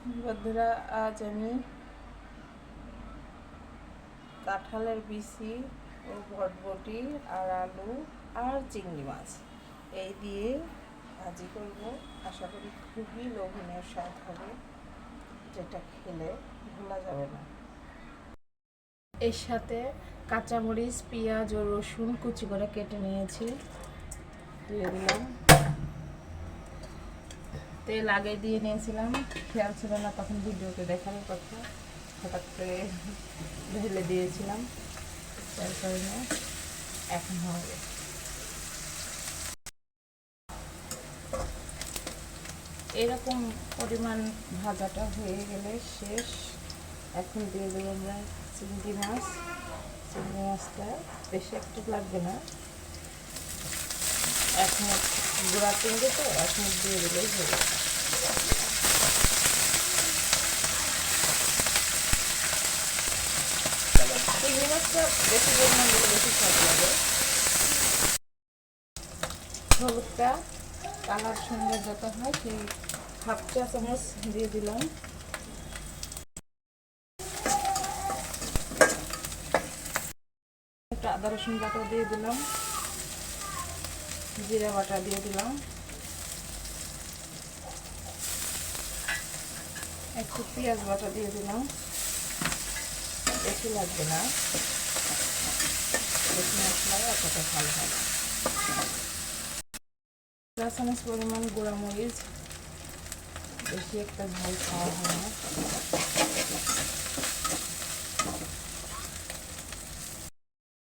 বন্ধুরা, আজ আমি কাঁঠালের বিচি ও ভটভটি আর আলু আর চিংড়ি মাছ এই দিয়ে ভাজি করব। আশা করি খুবই লোভনীয় স্বাদ হবে, যেটা খেলে ভোলা যাবে না। এর সাথে কাঁচামরিচ, পেঁয়াজ ও রসুন কুচি করে কেটে নিয়েছি। দিয়ে দিলাম। তেল আগে দিয়ে নিয়েছিলাম। খেয়াল ছিল না, তখন ভিডিওতে দেখানোর কথা। হঠাৎ করে ঢেলে দিয়েছিলাম। তার কারণে এখন হবে এরকম পরিমাণ ভাজাটা হয়ে গেলে শেষ। এখন দিয়ে দেবো আমরা চিংড়ি মাছ। চিংড়ি মাছটা বেশি একটু লাগবে না। এখন গুঁড়া চিংড়ি তো এখন দিয়ে দিলেই হয়ে দিলে বেশি স্বাদ হলুদটা কালার সুন্দর যত হয়, সেই হাফ চা চামচ দিয়ে দিলাম। একটা আদা রসুন বাটা দিয়ে দিলাম। জিরা বাটা দিয়ে দিলাম। একটু পেঁয়াজ বাটা দিয়ে দিলাম। বেশি লাগবে না। বেশি মশলায় অতটা ভালো হবে চামচ পরিমাণ গুঁড়া মরিচ বেশি একটা ঝাল খাওয়া হয় না।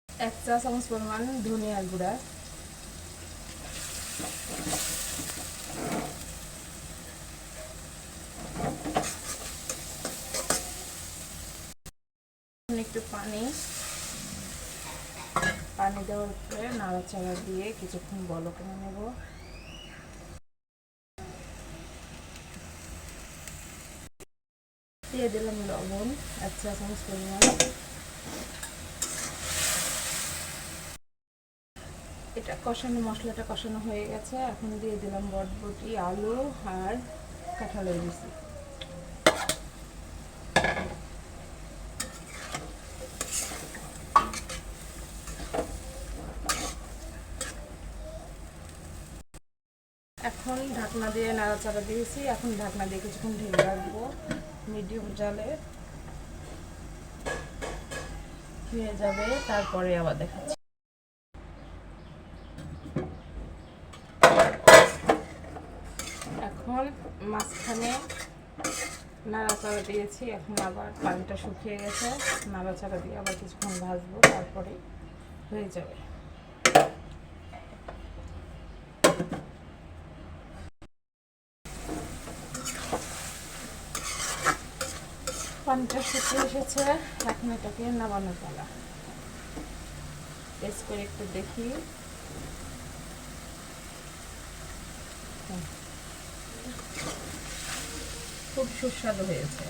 এক চা চামচ পরিমাণ ধনিয়ার গুঁড়া। একটু পানি। পানি দেওয়ার পরে নাড়াচাড়া দিয়ে কিছুক্ষণ বলো করে নেব। দিয়ে দিলাম লবণ, এক চা চামচ এটা কষানো, মশলাটা কষানো হয়ে গেছে। এখন দিয়ে দিলাম বটবটি, আলু আর কাঁঠালের বিচি এখন ঢাকনা দিয়ে নাড়াচাড়া দিয়েছি। এখন ঢাকনা দিয়ে কিছুক্ষণ ঢেকে রাখব মিডিয়াম জালে। হয়ে যাবে, তারপরে আবার দেখাচ্ছি। এখন মাঝখানে নাড়াচাড়া দিয়েছি, এখন আবার পানিটা শুকিয়ে গেছে। নাড়াচাড়া দিয়ে আবার কিছুক্ষণ ভাজবো তারপরে হয়ে যাবে। পানিটা শুকিয়ে এসেছে, এখন এটাকে নামানো পালা। টেস্ট করে একটু দেখি। খুব সুস্বাদু হয়েছে।